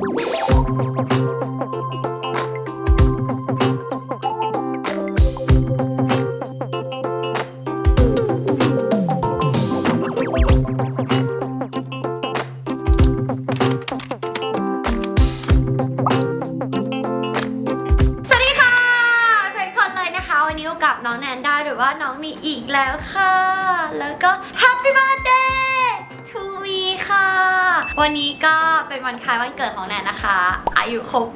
สวัสดีค่ะสวัสดีคนเลยนะคะ วันนี้อยู่กับน้องแนนด้าหรือว่าน้องนีอีกแล้วค่ะ แล้วก็ Happy Birthday to me ค่ะ วันนี้ก็เป็นวันคล้ายวันเกิดของแนนนะคะ อายุครบ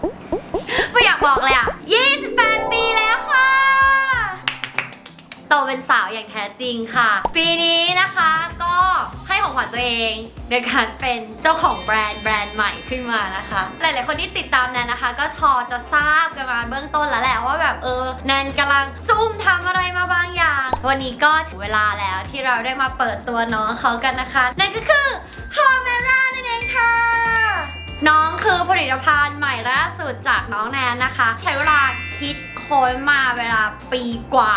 ไม่อยากบอกเลยอะ 28 ปีแล้วค่ะ โตเป็นสาวอย่างแท้จริงค่ะ ปีนี้นะคะก็ให้ของขวัญตัวเองโดยการเป็นเจ้าของแบรนด์แบรนด์ใหม่ขึ้นมานะคะ หลายๆคนที่ติดตามแนนนะคะ ก็พอจะทราบกันมาเบื้องต้นแล้วแหละว่าแบบเออแนนกำลังซุ่มทำอะไรมาบางอย่าง วันนี้ก็ถึงเวลาแล้วที่เราได้มาเปิดตัวน้องเขากันนะคะนั่นก็คือ h o m e r a นั่นเองค่ะ น้องคือผลิตภัณฑ์ใหม่ล่าสุดจากน้องแนนนะคะ ใช้เวลาคิด ค้นมาเวลาปีกว่า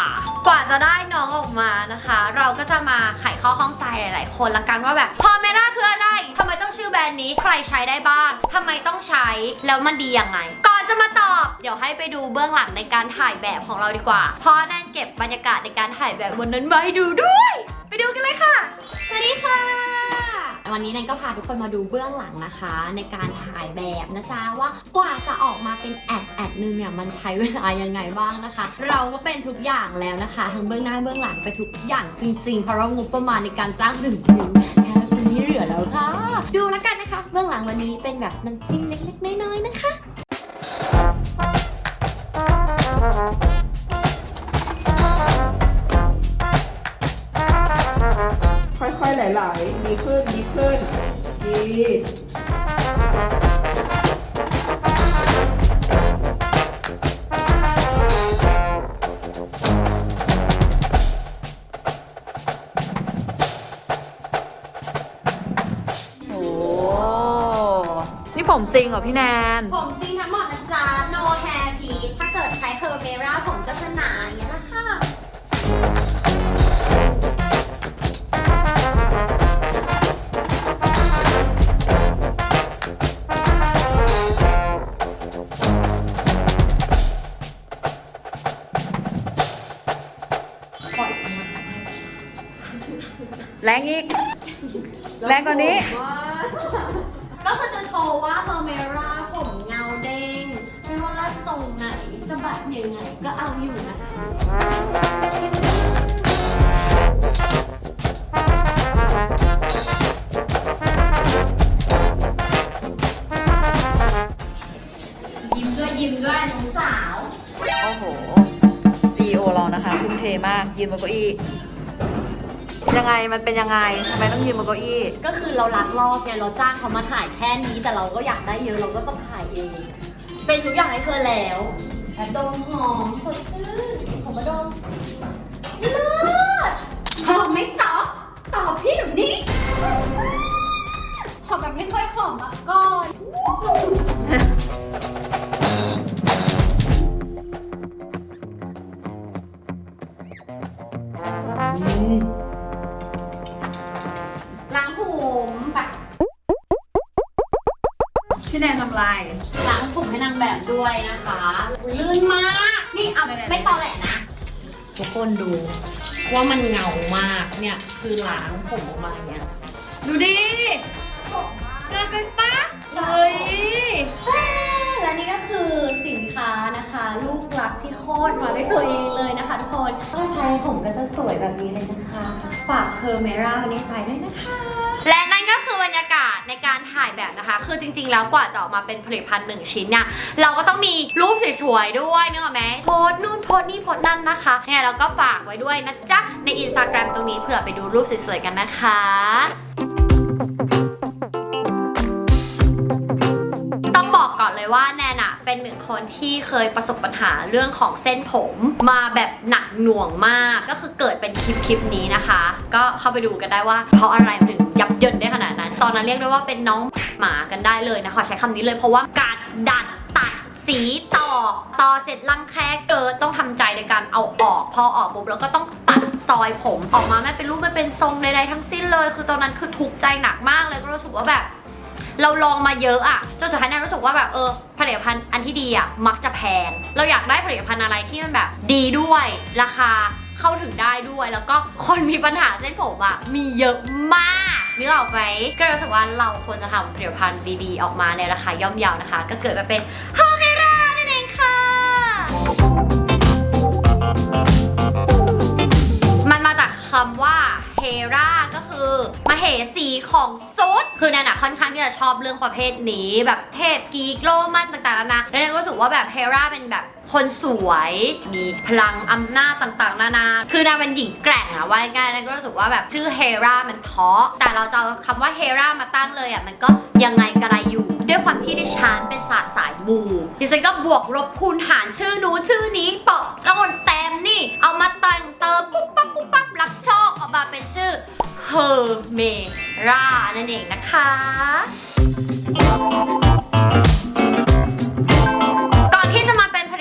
กว่าจะได้น้องออกมานะคะ เราก็จะมาไขข้อข้องใจหลาย ๆ คนละกันว่าแบบพอเมราคืออะไรทำไมต้องชื่อแบรนด์นี้ใครใช้ได้บ้างทำไมต้องใช้แล้วมันดียังไง ก่อนจะมาตอบ เดี๋ยวให้ไปดูเบื้องหลังในการถ่ายแบบของเราดีกว่า เพราะแนนเก็บบรรยากาศในการถ่ายแบบวันนั้นมาให้ดูด้วย ไปดูกันเลยค่ะ สวัสดีค่ะ วันนี้แนนก็พาทุกคนมาดูเบื้องหลังนะคะ ในการถ่ายแบบนะจ๊ะว่ากว่าจะออกมาเป็นแอดแอดนึงเนี่ยมันใช้เวลายังไงบ้างนะคะ เราก็เป็นทุกอย่างแล้วนะคะ ทั้งเบื้องหน้าเบื้องหลังไปทุกอย่างจริงๆ เพราะว่างบประมาณในการจ้างหนึ่งคิวแทบจะไม่เหลือแล้วค่ะ ดูแล้วกันนะคะ เบื้องหลังวันนี้เป็นแบบน้ำจิ้มเล็กๆน้อยๆนะคะ ค่อยๆไหลๆดีขึ้น ดีขึ้น ดี โอ้ นี่ผมจริงเหรอพี่แนน ผมจริง แรงอีก แรงกว่านี้ ก็คือจะโชว์ว่าเ e อร์เมราผมเงาเด้งไม่ว่าทรงไหนสะบัดยังไงก็เอาอยู่นะคะ ยิ้มด้วยยิ้มด้วยน้องสาว โอ้โห CEO เรานะคะทุ่มเทมาก ยืนบนเก้าอี้ ยังไงมันเป็นยังไงทำไมต้องยืนบนเก้าอี้ ก็คือเรารักรอบไงเราจ้างเขามาถ่ายแค่นี้ แต่เราก็อยากได้เยอะเราก็ต้องถ่ายเอง เป็นทุกอย่างให้เธอแล้วแอบดมหอมสดชื่นผมมาดมเลิศหอมไม่ซอฟตอบพี่หนูนี้หอมแบบไม่ค่อยหอมมาก่อน ทุกคนดูว่ามันเงามากเนี่ยคือล้างผมออกมาอย่างเงี้ยดูดิเกินเป็นปะเฮ้ยและนี่ก็คือสินค้านะคะ ลูกหลักที่โคตรมาด้วยตัวเองเลยนะคะทุกคนถ้าใช้ผมก็จะสวยแบบนี้เลยนะคะ ฝากเพอร์เมราไว้ในใจด้วยนะคะและ นะคะ คือจริง ๆ แล้วกว่าจะออกมาเป็นผลิตภัณฑ์หนึ่งชิ้นเนี่ยเราก็ต้องมีรูปสวยๆด้วยนึกออกไหมโพสนู่นโพสนี่โพสนั่นนะคะเนี่ยเราก็ฝากไว้ด้วยนะจ๊ะในอินสตาแกรมตรงนี้เผื่อไปดูรูปสวยๆกันนะคะต้องบอกก่อนเลยว่าแนนอะ เป็นหนึ่งคนที่เคยประสบปัญหาเรื่องของเส้นผมมาแบบหนักหน่วงมากก็คือเกิดเป็นคลิปคลิปนี้นะคะ ก็เข้าไปดูกันได้ว่า เพราะอะไรมันถึงยับเยินได้ขนาดนั้น ตอนนั้นเรียกได้ว่าเป็นน้องหมากันได้เลยนะขอใช้คำนี้เลยเพราะว่าการดัดตัดสีต่อต่อเสร็จรังแคเกิดต้องทำใจในการเอาออก พอออกปุ๊บแล้วก็ต้องตัดซอยผมออกมาไม่เป็นรูปไม่เป็นทรงใดๆทั้งสิ้นเลย คือตอนนั้นคือทุกใจหนักมากเลยก็รู้สึกว่าแบบ เราลองมาเยอะอะจนสุดท้ายแนนรู้สึกว่าแบบเออผลิตภัณฑ์อันที่ดีอะมักจะแพง เราอยากได้ผลิตภัณฑ์อะไรที่มันแบบดีด้วย ราคาเข้าถึงได้ด้วย แล้วก็คนมีปัญหาเส้นผมอะมีเยอะมากนึกออกไหมก็รู้สึกว่าเราควรจะทำผลิตภัณฑ์ดีๆ ออกมาในราคาย่อมเยาวนะคะ ก็เกิดมาเป็น h o m e r a นั่นเองค่ะ สีของซุดคือแนนอะค่อนข้างที่จะชอบเรื่องประเภทนี้แบบเทพกรีกโรมันต่างๆนานาแล้วแนนก็รู้สึกว่าแบบเฮราเป็นแบบคนสวยมีพลังอำนาจต่างๆ นานา คือนางเป็นหญิงแกร่งอะว่าง่ายๆแนนก็รู้สึกว่าแบบชื่อเฮรามันเพาะ แต่เราจะเอาคำว่าเฮรามาตั้งเลยอะมันก็ยังไงกระไรอยู่ ด้วยความที่ดิฉันเป็นศาสตร์สายมูดิฉันก็บวกลบคูณหารชื่อนู้นชื่อนี้เปาะแล้วคนเต็มนี่ เอามาแต่งเติมปุ๊บปั๊บปุ๊บปั๊บรับโชคออกมาเป็นชื่อเฮอร์เมรานั่นเองนะคะ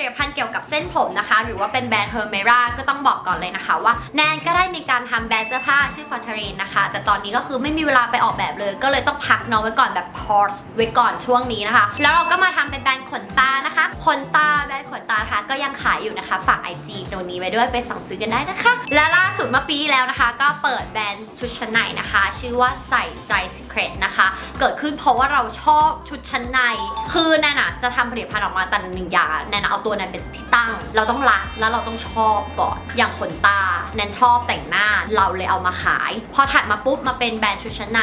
ตภัณฑ์เกี่ยวกับเส้นผมนะคะ หรือว่าเป็นแบรนด์ Hermera ก็ต้องบอกก่อนเลยนะคะ ว่าแนนก็ได้มีการทำแบรนด์เสื้อผ้าชื่อ f o r t e r i n นะคะ แต่ตอนนี้ก็คือไม่มีเวลาไปออกแบบเลย ก็เลยต้องพักน้องไว้ก่อนแบบ pause ไว้ก่อนช่วงนี้นะคะ แล้วเราก็มาทำเป็นแบรนด์ขนตานะคะ ขนตาแบรนด์ขนตานะคะก็ยังขายอยู่นะคะ ฝาก IG ตัวนี้ไว้ด้วยไปสั่งซื้อกันได้นะคะ และล่าสุดเมื่อปีแล้วนะคะ ก็เปิดแบรนด์ชุดชั้นในนะคะ ชื่อว่าใส่ใจ Secret นะคะ เกิดขึ้นเพราะว่าเราชอบชุดชั้นใน คือแนนอะจะทำผลิตภัณฑ์ออกมาแต่หนึ่งอย่างแนนเอาตัวนั้นเป็นที่ตั้ง เราต้องรักแล้วเราต้องชอบก่อน อย่างขนตาแนนชอบแต่งหน้าเราเลยเอามาขาย พอถัดมาปุ๊บมาเป็นแบรนด์ชุดชั้นใน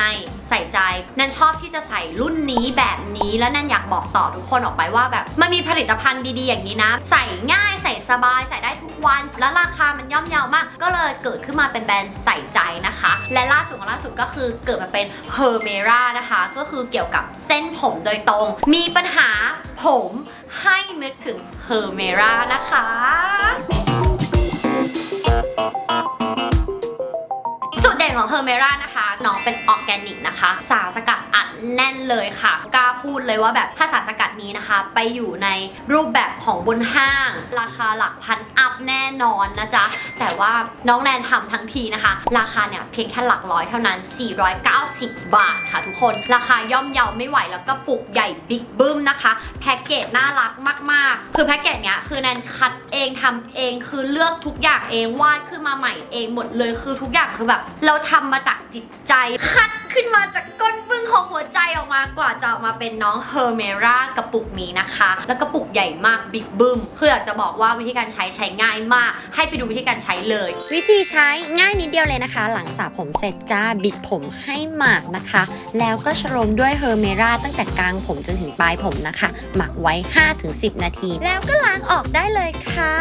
ใส่ใจแนนชอบที่จะใส่รุ่นนี้แบบนี้แล้วแนนอยากบอกต่อทุกคนออกไปว่าแบบมันมีผลิตภัณฑ์ดีๆอย่างนี้นะ ใส่ง่ายใส่สบายใส่ได้ทุกวัน และราคามันย่อมเยาวมาก ก็เลยเกิดขึ้นมาเป็นแบรนด์ใส่ใจนะคะ และล่าสุดของล่าสุดก็คือเกิดมาเป็น Hermera นะคะ ก็คือเกี่ยวกับเส้นผมโดยตรง มีปัญหาผม ให้นึกถึงเฮอร์เมรานะคะ จุดเด่นของ Hermera นะคะน้องเป็นออร์แกนิกนะคะ สารสกัดอัดแน่นเลยค่ะกล้าพูดเลยว่าแบบถ้าสารสกัดนี้นะคะ ไปอยู่ในรูปแบบของบนห้าง ราคาหลักพันอัพแน่นอนนะจ๊ะ แต่ว่าน้องแนนทำทั้งทีนะคะ ราคาเนี่ยเพียงแค่หลักร้อยเท่านั้น 490 บาทค่ะทุกคน ราคาย่อมเยาไม่ไหวแล้วก็ปุกใหญ่บิ๊กบึ้มนะคะ แพ็กเกจน่ารักมาก ๆ คือแพ็กเกจเนี้ยคือแนนคัดเองทำเองคือเลือกทุกอย่างเองวาดขึ้นมาใหม่เองหมดเลยคือทุกอย่างคือแบบเราทำมาจากจิตใจ คัดขึ้นมาจากก้นบึ้งของหัวใจออกมากว่าจะออกมาเป็นน้องเฮอร์เมรากระปุกนี้นะคะ แล้วกระปุกใหญ่มากบิ๊กบึ้มคืออยากจะบอกว่าวิธีการใช้ใช้ง่ายมาก ให้ไปดูวิธีการใช้เลย วิธีใช้ง่ายนิดเดียวเลยนะคะ หลังสระผมเสร็จจ้าบิดผมให้หมาดนะคะ แล้วก็ชโลมด้วยเฮอร์เมราตั้งแต่กลางผมจนถึงปลายผมนะคะ หมักไว้ 5-10 นาที แล้วก็ล้างออกได้เลยค่ะ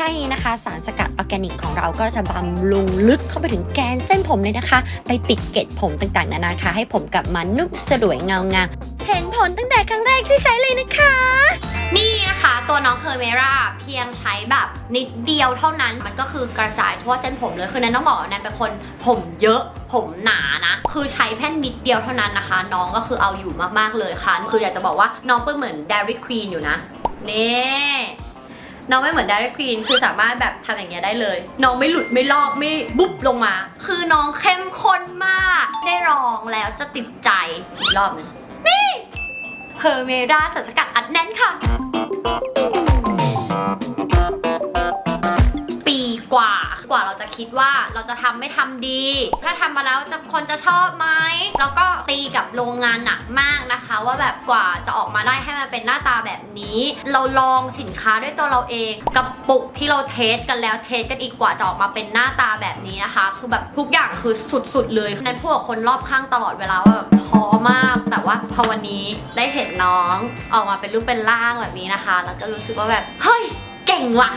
ค่นี้นะคะ สารสกัดออร์แกนิกของเราก็จะบำรุงลึกเข้าไปถึงแกนเส้นผมเลยนะคะ ไปปิดเกล็ดผมต่างๆ นานาค่ะให้ผมกลับมานุ่มสลวยเงางามเห็นผลตั้งแต่ครั้งแรกที่ใช้เลยนะคะ นี่นะคะตัวน้องเฮอร์เมราเพียงใช้แบบนิดเดียวเท่านั้นมันก็คือกระจายทั่วเส้นผมเลยคือแนนต้องบอกว่าแนนเป็นคนผมเยอะผมหนานะ คือใช้แค่นิดเดียวเท่านั้นนะคะ น้องก็คือเอาอยู่มากๆเลยค่ะ คืออยากจะบอกว่าน้องเป็นเหมือนดริควีนอยู่นะนี่ น้องไม่เหมือนดาร์ควีนคือสามารถแบบทำอย่างเงี้ยได้เลย น้องไม่หลุดไม่ลอกไม่บุ๊บลงมา คือน้องเข้มข้นมาก ได้ลองแล้วจะติดใจอีกรอบนึงนี่เฮอร์เมราสารสกัดอัดแน่นค่ะ คิดว่าเราจะทำไม่ทำดี ถ้าทำมาแล้วจะคนจะชอบไหมแล้วก็ตีกับโรงงานหนักมากนะคะ ว่าแบบกว่าจะออกมาได้ให้มันเป็นหน้าตาแบบนี้ เราลองสินค้าด้วยตัวเราเองกับปุกที่เราเทสกันแล้วเทสกันอีกกว่าจะออกมาเป็นหน้าตาแบบนี้นะคะ คือแบบทุกอย่างคือสุดๆเลยนั้นพูดกับคนรอบข้างตลอดเวลาว่าแบบท้อมาก แต่ว่าพอวันนี้ได้เห็นน้องออกมาเป็นรูปเป็นร่างแบบนี้นะคะ แล้วก็รู้สึกว่าแบบเฮ้ย เก่งว่ะ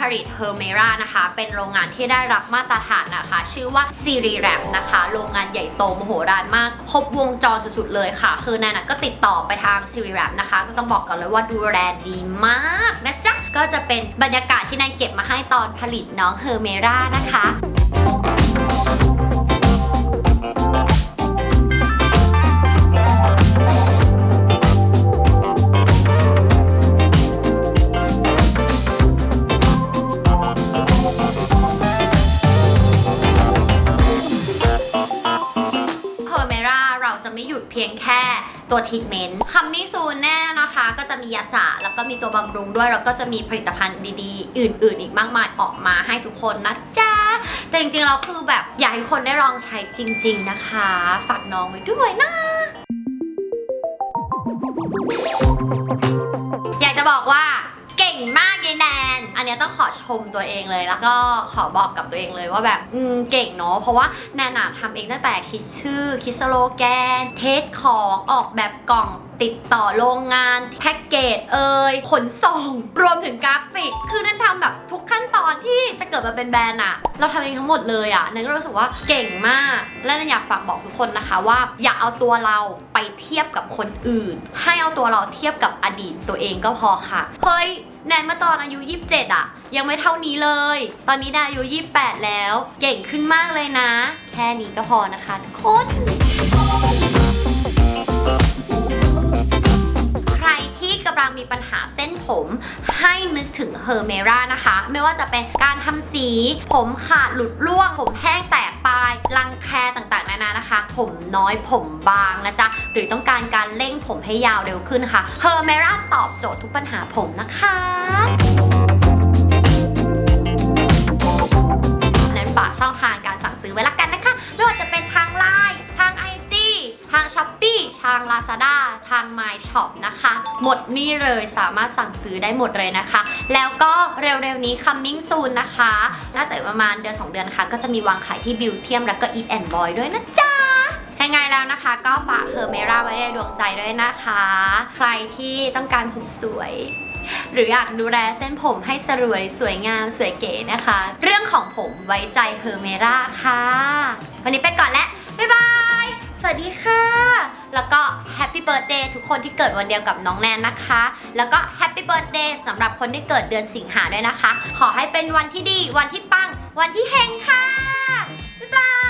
ผลิตเฮอร์เมรานะคะ เป็นโรงงานที่ได้รับมาตรฐานนะคะ ชื่อว่าซีรีแรปนะคะ โรงงานใหญ่โตมโหฬารมาก ครบวงจรสุดๆเลยค่ะ คือแนนก็ติดต่อไปทางซีรีแรปนะคะ ก็ต้องบอกก่อนเลยว่าดูแลดีมากนะจ๊ะ ก็จะเป็นบรรยากาศที่แนนเก็บมาให้ตอนผลิตน้องเฮอร์เมรานะคะ เพียงแค่ตัวทรีทเมนต์คัมมิ่งซูนแน่นะคะ ก็จะมียาสระแล้วก็มีตัวบำรุงด้วย แล้วก็จะมีผลิตภัณฑ์ดีๆ อื่น ๆ อีกมากมายออกมาให้ทุกคนนะจ๊ะ แต่จริงๆเราคือแบบอยากให้ทุกคนได้ลองใช้จริง ๆนะคะ ฝากน้องไว้ด้วยนะอยากจะบอกว่าเก่งมากยายแนน อันเนี้ยต้องขอชมตัวเองเลย แล้วก็ขอบอกกับตัวเองเลยว่าแบบอืมเก่งเนาะเพราะว่าแนนอะทำเองตั้งแต่คิดชื่อ คิดสโลแกน เทสของออกแบบกล่องติดต่อโรงงานแพ็กเกจเอ่ยขนส่ง รวมถึงกราฟิก คือนั่นทำแบบทุกขั้นตอนที่จะเกิดมาเป็นแบรนด์อะเราทำเองทั้งหมดเลยอะนั่นก็รู้สึกว่าเก่งมาก และนั่นอยากฝากบอกทุกคนนะคะว่า อย่าเอาตัวเราไปเทียบกับคนอื่น ให้เอาตัวเราเทียบกับอดีตตัวเองก็พอค่ะเฮ้ย แนนเมื่อตอนอายุ 27 อะ ยังไม่เท่านี้เลย ตอนนี้แนนอายุ 28 แล้ว เก่งขึ้นมากเลยนะ แค่นี้ก็พอนะคะทุกคน ที่กำลังมีปัญหาเส้นผมให้นึกถึงเฮอร์เมรานะคะ ไม่ว่าจะเป็นการทำสี ผมขาดหลุดร่วง ผมแห้งแตกปลาย รังแคต่างๆนานานะคะ ผมน้อยผมบางนะจ๊ะ หรือต้องการการเร่งผมให้ยาวเร็วขึ้นค่ะเฮอร์เมราตอบโจทย์ทุกปัญหาผมนะคะนั้นฝากช่องทางการสั่งซื้อไว้ละกันนะคะาง Lazada ทาง My Shop นะคะ หมดนี่เลยสามารถสั่งซื้อได้หมดเลยนะคะ แล้วก็เร็วๆนี้ coming soon นะคะ น่าจะประมาณเดือน 2 เดือนค่ะ ก็จะมีวางขายที่ Beautium แล้วก็ Eat and Boy ด้วยนะจ๊ะยังไงแล้วนะคะก็ฝากเฮอร์เมราไว้ในดวงใจด้วยนะคะ ใครที่ต้องการผมสวยหรืออยากดูแลเส้นผมให้สรวยสวยงามสวยเก๋นะคะ เรื่องของผมไว้ใจเฮอร์เมราค่ะ วันนี้ไปก่อนแล้ว บ๊ายบาย สวัสดีค่ะ แล้วก็แฮปปี้เบิร์ดเดย์ทุกคนที่เกิดวันเดียวกับน้องแนนนะคะ แล้วก็แฮปปี้เบิร์ดเดย์สำหรับคนที่เกิดเดือนสิงหาด้วยนะคะ ขอให้เป็นวันที่ดี วันที่ปัง วันที่เฮงค่ะ บ๊ายบาย